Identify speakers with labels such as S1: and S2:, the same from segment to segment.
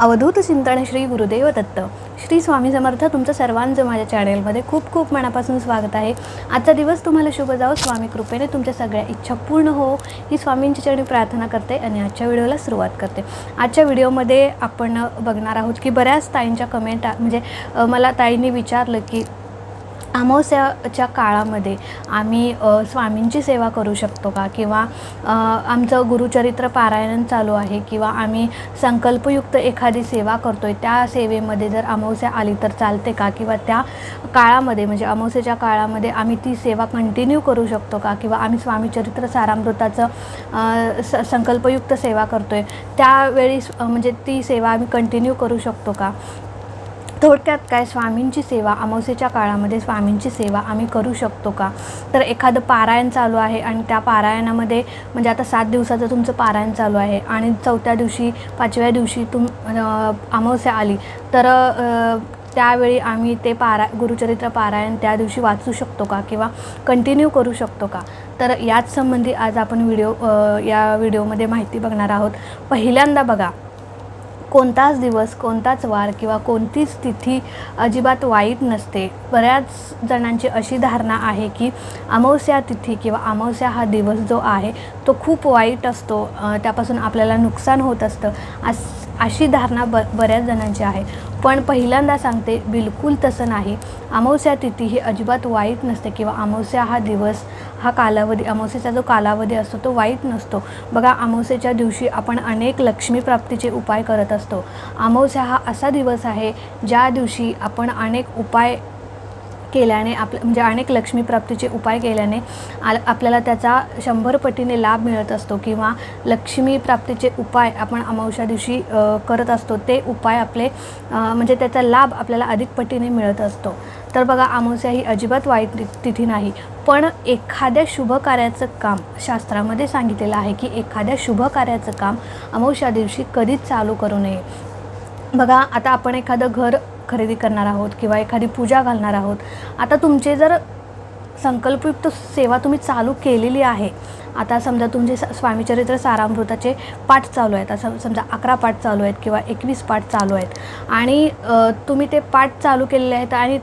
S1: अवधूत चिंतन श्री गुरुदेव दत्त. श्री स्वामी समर्थ तुमचं सर्वांचं माझ्या चॅनेलमध्ये खूप खूप मनापासून स्वागत आहे. आजचा दिवस तुम्हाला शुभ जाओ स्वामी कृपेने तुमच्या सगळ्या इच्छा पूर्ण हो. ही स्वामींची चरणी प्रार्थना करते आणि आजच्या व्हिडिओला सुरुवात करते. आजच्या व्हिडिओमध्ये आपण बघणार आहोत की बऱ्याच ताईंच्या कमेंट म्हणजे मला ताईंनी विचारलं की अमावस्याच्या काळामध्ये आम्ही स्वामींची सेवा करू शकतो का? किंवा आमचं गुरुचरित्र पारायण चालू आहे किंवा आम्ही संकल्पयुक्त एखादी सेवा करतो आहे त्या सेवेमध्ये जर अमावस्या आली तर चालते का? किंवा त्या काळामध्ये म्हणजे अमावस्याच्या काळामध्ये आम्ही ती सेवा कंटिन्यू करू शकतो का? किंवा आम्ही स्वामीचरित्र सारामृताचं स संकल्पयुक्त सेवा करतो आहे त्यावेळी म्हणजे ती सेवा आम्ही कंटिन्यू करू शकतो का? थोडक्यात काय स्वामींची सेवा अमावस्येच्या काळामध्ये स्वामींची सेवा आम्ही करू शकतो का? तर एखादं पारायण चालू आहे आणि त्या पारायणामध्ये म्हणजे आता सात दिवसाचं तुमचं पारायण चालू आहे आणि चौथ्या दिवशी पाचव्या दिवशी तुम अमावस्या आली तर त्यावेळी आम्ही ते पारा गुरुचरित्र पारायण त्या दिवशी वाचू शकतो का? किंवा कंटिन्यू करू शकतो का? तर याच संबंधी आज आपण व्हिडिओ या व्हिडिओमध्ये माहिती बघणार आहोत. पहिल्यांदा बघा कोणताच दिवस कोणताच वार किंवा कोणतीच तिथी अजिबात वाईट नसते. बऱ्याच जणांची अशी धारणा आहे की अमावस्या तिथी किंवा अमावस्या हा दिवस जो आहे तो खूप वाईट असतो. त्यापासून आपल्याला नुकसान होत असतं. अस अशी धारणा ब बऱ्याच जणांची आहे. पण पहिल्यांदा सांगते बिलकुल तसं नाही. अमावस्या तिथी ही अजिबात वाईट नसते किंवा अमावस्या हा दिवस हा कालावधी अमावस्येचा जो कालावधी असतो तो वाईट नसतो. बघा अमावस्येच्या दिवशी आपण अनेक लक्ष्मीप्राप्तीचे उपाय करत असतो. अमावस्या हा असा दिवस आहे ज्या दिवशी आपण अनेक उपाय केल्याने आप म्हणजे अनेक लक्ष्मीप्राप्तीचे उपाय केल्याने आ आपल्याला त्याचा शंभर पटीने लाभ मिळत असतो किंवा लक्ष्मीप्राप्तीचे उपाय आपण अमावश्या दिवशी करत असतो ते उपाय आपले म्हणजे त्याचा लाभ आपल्याला अधिक पटीने मिळत असतो. तर बघा अमावस्या ही अजिबात वाईट तिथी नाही. पण एखाद्या शुभ कार्याचं काम शास्त्रामध्ये सांगितलेलं आहे की एखाद्या शुभ कार्याचं काम अमावस्या दिवशी कधीच चालू करू नये. बघा आता आपण एखादं घर खरेदी करणार आहोत किंवा एखादी पूजा घालणार आहोत. आता तुमचे जर संकल्पयुक्त सेवा तुम्ही चालू केलेली आहे. आता समजा तुमचे स- स्वामीचरित्र सारामृताचे पाठ चालू आहेत. असं समजा अकरा पाठ चालू आहेत किंवा एकवीस पाठ चालू आहेत. आणि तुम्ही ते पाठ चालू केलेले आहेत आणि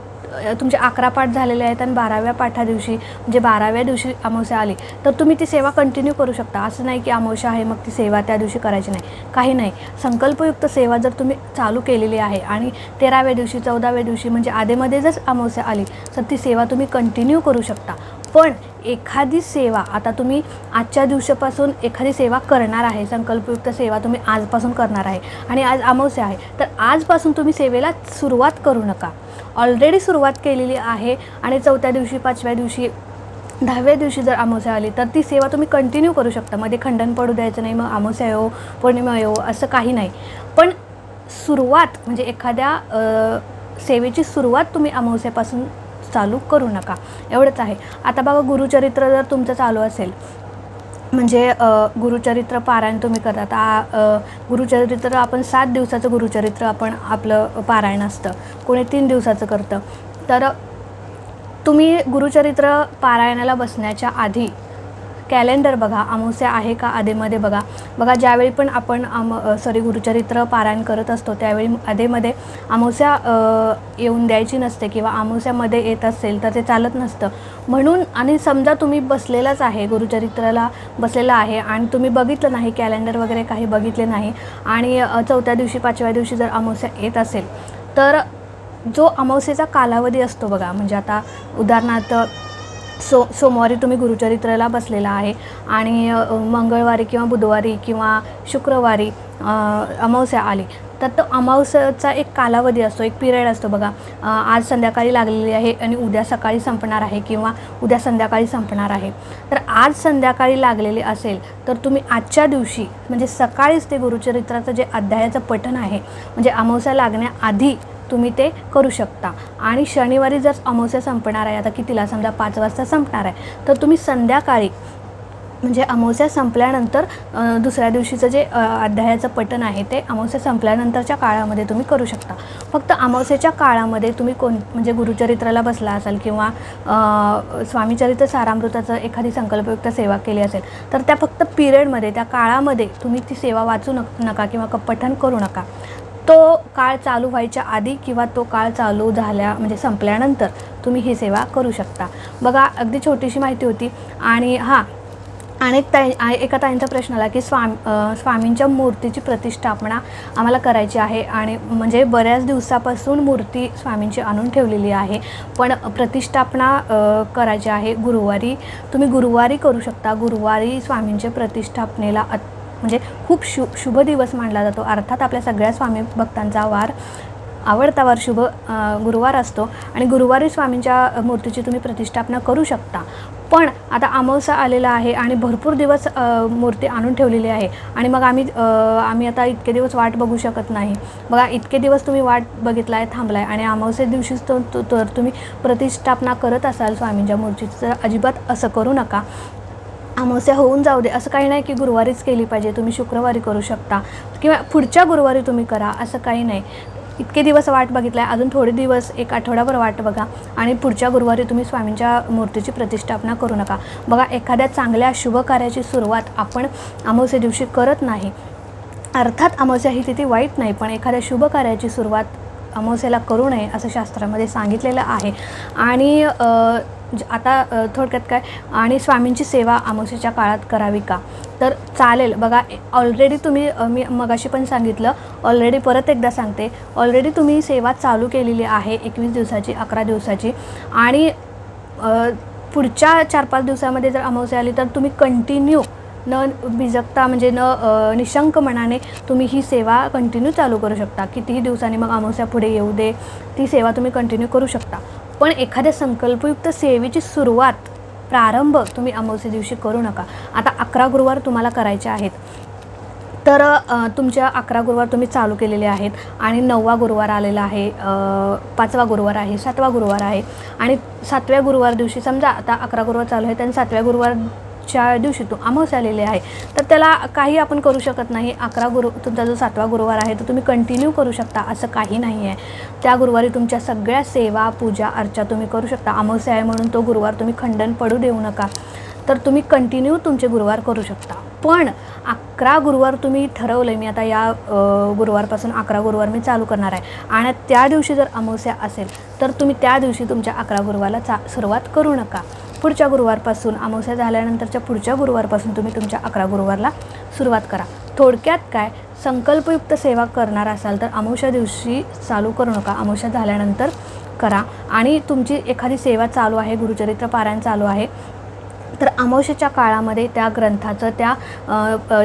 S1: तुमचे अकरा पाठ झालेले आहेत आणि बाराव्या पाठा दिवशी म्हणजे बाराव्या दिवशी अमावस्या आली तर तुम्ही ती सेवा कंटिन्यू करू शकता. असं नाही की अमावस्या आहे मग ती सेवा त्या दिवशी करायची नाही. काही नाही. संकल्पयुक्त सेवा जर तुम्ही चालू केलेली आहे आणि तेराव्या दिवशी चौदाव्या दिवशी म्हणजे आधेमध्ये जर अमावस्या आली तर ती सेवा तुम्ही कंटिन्यू करू शकता. पण एखादी सेवा आता तुम्ही आजच्या दिवसापासून एखादी सेवा करणार आहे संकल्पयुक्त सेवा तुम्ही आजपासून करणार आहे आणि आज अमावस्या आहे तर आजपासून तुम्ही सेवेला सुरुवात करू नका. ऑलरेडी सुरुवात केलेली आहे. आणि चौथ्या दिवशी पाचव्या दिवशी दहाव्या दिवशी जर अमावस्या आली तर ती सेवा तुम्ही कंटिन्यू करू शकता. मध्ये खंडन पडू द्यायचं नाही मग अमावस्या येऊ पौर्णिमा येऊ असं काही नाही. पण सुरुवात म्हणजे एखाद्या सेवेची सुरुवात तुम्ही अमावस्यापासून चालू करू नका. एवढंच आहे. आता बघा गुरुचरित्र जर तुमचं चालू असेल म्हणजे गुरुचरित्र पारायण तुम्ही करतात. आ गुरुचरित्र आपण सात दिवसाचं गुरुचरित्र आपण आपलं पारायण असतं. कोणी तीन दिवसाचं करतं. तर तुम्ही गुरुचरित्र पारायणाला बसण्याच्या आधी कॅलेंडर बघा अमावस्या आहे का आधेमध्ये बघा. बघा ज्यावेळी पण आपण अम सॉरी गुरुचरित्र पारायण करत असतो त्यावेळी आधेमध्ये अमावस्या येऊन द्यायची नसते किंवा अमावस्यामध्ये येत असेल तर ते चालत नसतं. म्हणून आणि समजा तुम्ही बसलेलाच आहे गुरुचरित्राला बसलेला आहे आणि तुम्ही बघितलं नाही कॅलेंडर वगैरे काही बघितले नाही आणि चौथ्या दिवशी पाचव्या दिवशी जर अमावस्या येत असेल तर जो अमावस्येचा कालावधी असतो बघा म्हणजे आता उदाहरणार्थ सो सोमवारी तुम्ही गुरुचरित्राला बसलेला आहे आणि मंगळवारी किंवा बुधवारी किंवा शुक्रवारी अमावस्या आली तर तो अमावस्याचा एक कालावधी असतो एक पिरियड असतो बघा. आज संध्याकाळी लागलेली आहे आणि उद्या सकाळी संपणार आहे किंवा उद्या संध्याकाळी संपणार आहे. तर आज संध्याकाळी लागलेली असेल तर तुम्ही आजच्या दिवशी म्हणजे सकाळीच ते गुरुचरित्राचं जे अध्यायाचं पठण आहे म्हणजे अमावस्या लागण्याआधी तुम्ही ते करू शकता. आणि शनिवारी जर अमावस्या संपणार आहे आता कितीला? समजा पाच वाजता संपणार आहे. तर तुम्ही संध्याकाळी म्हणजे अमावस्या संपल्यानंतर दुसऱ्या दिवशीचं जे अध्यायाचं पठण आहे ते अमावस्या संपल्यानंतरच्या काळामध्ये तुम्ही करू शकता. फक्त अमावस्येच्या काळामध्ये तुम्ही कोण म्हणजे गुरुचरित्राला बसला असाल किंवा स्वामीचरित्र सारामृताचं एखादी संकल्पयुक्त सेवा केली असेल तर त्या फक्त पिरियडमध्ये त्या काळामध्ये तुम्ही ती सेवा वाचू नक नका किंवा क- पठण करू नका. तो काळ चालू व्हायच्या आधी किंवा तो काळ चालू झाल्या म्हणजे संपल्यानंतर तुम्ही ही सेवा करू शकता. बघा अगदी छोटीशी माहिती होती. आणि हां अनेक ताई एका ताईंचा प्रश्न आला की स्वामी स्वामींच्या मूर्तीची प्रतिष्ठापना आम्हाला करायची आहे. आणि म्हणजे बऱ्याच दिवसापासून मूर्ती स्वामींची आणून ठेवलेली आहे. पण प्रतिष्ठापना करायची आहे गुरुवारी. तुम्ही गुरुवारी करू शकता. गुरुवारी स्वामींच्या प्रतिष्ठापनेला अत म्हणजे खूप शु शुभ दिवस मानला जातो. अर्थात आपल्या सगळ्या स्वामी भक्तांचा वार आवडता वार शुभ गुरुवार असतो आणि गुरुवारी स्वामींच्या मूर्तीची तुम्ही प्रतिष्ठापना करू शकता. पण आता अमावस्या आलेला आहे आणि भरपूर दिवस मूर्ती आणून ठेवलेली आहे आणि मग आम्ही आम्ही आता इतके दिवस वाट बघू शकत नाही. बघा इतके दिवस तुम्ही वाट बघितला आहे थांबला आहे आणि अमावसे दिवशीच तर तुम्ही प्रतिष्ठापना करत असाल स्वामींच्या मूर्तीची तर अजिबात असं करू नका. अमावस्या होऊन जाऊ दे. असं काही नाही की गुरुवारीच केली पाहिजे. तुम्ही शुक्रवारी करू शकता. किंवा पुढच्या गुरुवारी तुम्ही करा. असं काही नाही. इतके दिवस वाट बघितला आहे अजून थोडे दिवस एक आठवडाभर वाट बघा. आणि पुढच्या गुरुवारी तुम्ही स्वामींच्या मूर्तीची प्रतिष्ठापना करू नका. बघा एखाद्या चांगल्या शुभ कार्याची सुरुवात आपण अमावस्या दिवशी करत नाही. अर्थात अमावस्या ही तिथे वाईट नाही पण एखाद्या शुभ कार्याची सुरुवात अमावस्याला करू नये असं शास्त्रामध्ये सांगितलेलं आहे. आणि आता थोडक्यात काय? आणि स्वामींची सेवा अमावस्याच्या काळात करावी का? तर चालेल. बघा ऑलरेडी तुम्ही मी मगाशी पण सांगितलं. ऑलरेडी परत एकदा सांगते. ऑलरेडी तुम्ही सेवा चालू केलेली आहे एकवीस दिवसाची अकरा दिवसाची. आणि पुढच्या चार पाच दिवसामध्ये जर अमावस्या आली तर तुम्ही कंटिन्यू न बिजगता म्हणजे न निशंक मनाने तुम्ही ही सेवा कंटिन्यू चालू करू शकता. कितीही दिवसांनी मग अमावस्या पुढे येऊ दे ती सेवा तुम्ही कंटिन्यू करू शकता. पण एखाद्या संकल्पयुक्त सेवेची सुरुवात प्रारंभ तुम्ही अमावस्या दिवशी करू नका. आता अकरा गुरुवार तुम्हाला करायचे आहेत. तर तुमच्या अकरा गुरुवार तुम्ही चालू केलेले आहेत आणि नववा गुरुवार आलेला आहे पाचवा गुरुवार आहे सातवा गुरुवार आहे. आणि सातव्या गुरुवार दिवशी समजा आता अकरा गुरुवार चालू आहे आणि सातव्या गुरुवार च्या दिवशी तो अमावस्या आलेली आहे. तर त्याला काही आपण करू शकत नाही. अकरा गुरु तुमचा जो सातवा गुरुवार आहे तो तुम्ही कंटिन्यू करू शकता असं काही नाही आहे. त्या गुरुवारी तुमच्या सगळ्या सेवा पूजा अर्चा तुम्ही करू शकता. अमावस्या आहे म्हणून तो गुरुवार तुम्ही खंडन पडू देऊ नका. तर तुम्ही कंटिन्यू तुमचे गुरुवार करू शकता. पण अकरा गुरुवार तुम्ही ठरवलं आहे मी आता या गुरुवारपासून अकरा गुरुवार मी चालू करणार आहे. आणि त्या दिवशी जर अमावस्या असेल तर तुम्ही त्या दिवशी तुमच्या अकरा गुरुवारला चा सुरुवात करू नका. पुढच्या गुरुवारपासून अमावस्या झाल्यानंतरच्या पुढच्या गुरुवारपासून तुम्ही तुमच्या अकरा गुरुवारला सुरुवात करा. थोडक्यात काय? संकल्पयुक्त सेवा करणार असाल तर अमावस्या दिवशी चालू करू नका. अमावस्या झाल्यानंतर करा. आणि तुमची एखादी सेवा चालू आहे गुरुचरित्र पारायण चालू आहे तर अमावस्येच्या काळामध्ये त्या ग्रंथाचं त्या अ,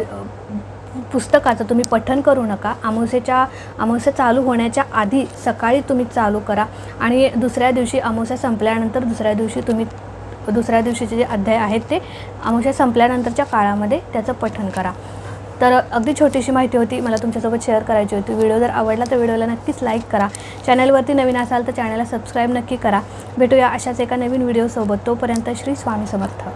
S1: पुस्तकाचं तुम्ही पठन करू नका. अमावस्येच्या अमावस्या चालू होण्याच्या आधी सकाळी तुम्ही चालू करा. आणि दुसऱ्या दिवशी अमावस्या संपल्यानंतर दुसऱ्या दिवशी तुम्ही दुसऱ्या दिवशीचे जे अध्याय आहेत ते अमावस्या संपल्यानंतरच्या काळामध्ये त्याचं पठन करा. तर अगदी छोटीशी माहिती होती मला तुमच्यासोबत शेअर करायची होती. व्हिडिओ जर आवडला तर व्हिडिओला नक्कीच लाईक करा. चॅनलवरती नवीन असाल तर चॅनलला सबस्क्राईब नक्की करा. भेटूया अशाच एका नवीन व्हिडिओसोबत तोपर्यंत श्री स्वामी समर्थ.